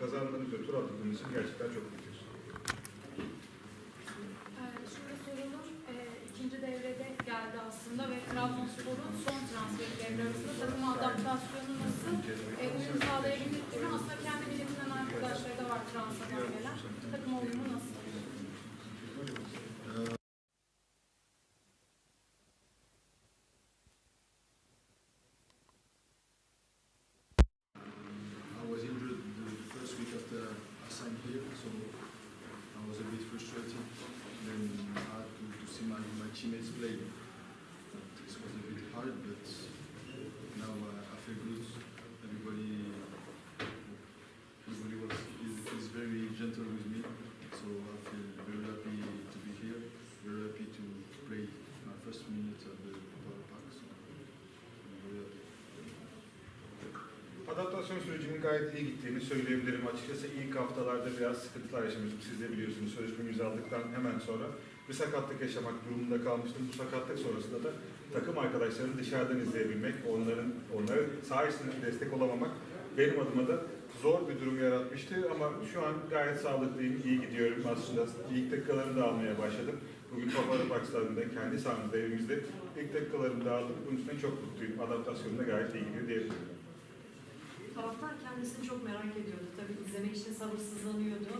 kazandığınız ve tur attığınız için gerçekten çok mutluyuz. Ee, Şimdi sorunun e, ikinci devrede geldi aslında ve Trabzonspor'un son transferi devre arasında takım adaptasyonu nasıl e, uyum sağlayabildik gibi aslında kendi biliminden arkadaşları da var transferden here, so I was a bit frustrated. Then I had to, to see my, my teammates play. This was a bit hard, but now uh, I feel good. Adaptasyon sürecinin gayet iyi gittiğini söyleyebilirim. Açıkçası ilk haftalarda biraz sıkıntılar yaşamıştım. Siz de biliyorsunuz sözleşmemizi aldıktan hemen sonra bir sakatlık yaşamak durumunda kalmıştım. Bu sakatlık sonrasında da takım arkadaşlarını dışarıdan izleyebilmek, onların onları sağ içindeki destek olamamak benim adıma da zor bir durum yaratmıştı ama şu an gayet sağlıklıyım, iyi gidiyorum aslında. İlk dakikalarını da almaya başladım. Bugün Papara Park kendi sahamızda evimizde ilk dakikalarımı da aldım. Bunun için çok mutluyum. Adaptasyonum da gayet iyi gidiyor diyebilirim. Kendisini çok merak ediyordu. Tabii izlemek için sabırsızlanıyordu.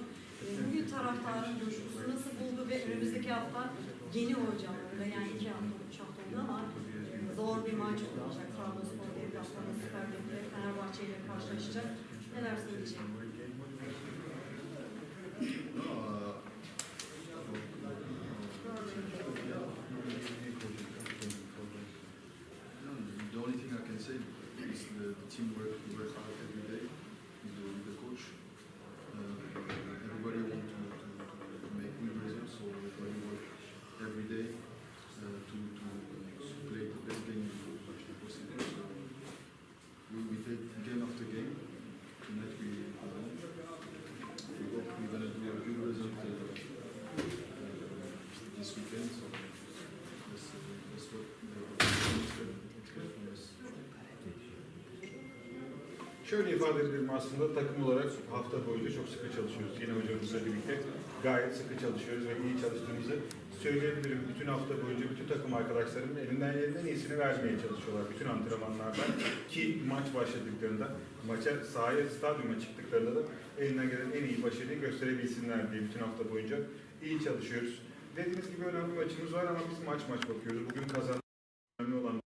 Ee, Bugün taraftarın coşkusu nasıl buldu ve önümüzdeki hafta yeni hocamlarında yani iki hafta, üç hafta oldu ama zor bir maç olacak. Trabzonspor deplasmanı Süper Lig'de Fenerbahçe ile karşılaşacak. Neler söyleyecek? The, the team work, hard every day with the coach. Uh, Şöyle ifade edelim aslında takım olarak hafta boyunca çok sıkı çalışıyoruz. Yine hocamızla birlikte gayet sıkı çalışıyoruz ve iyi çalıştığımızı söyleyebilirim. Bütün hafta boyunca bütün takım arkadaşlarım elinden gelen en iyisini vermeye çalışıyorlar. Bütün antrenmanlarda ki maç başladıklarında, maça sahaya, stadyuma çıktıklarında da elinden gelen en iyi başarıyı gösterebilsinler diye bütün hafta boyunca iyi çalışıyoruz. Dediğiniz gibi önemli maçımız var ama biz maç maç bakıyoruz. Bugün kazan önemli olan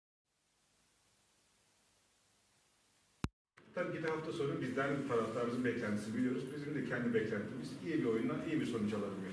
Tabii ki de hafta sonu bizden taraftarımızın beklentisini biliyoruz. Bizim de kendi beklentimiz iyi bir oyunla iyi bir sonuç alabilmek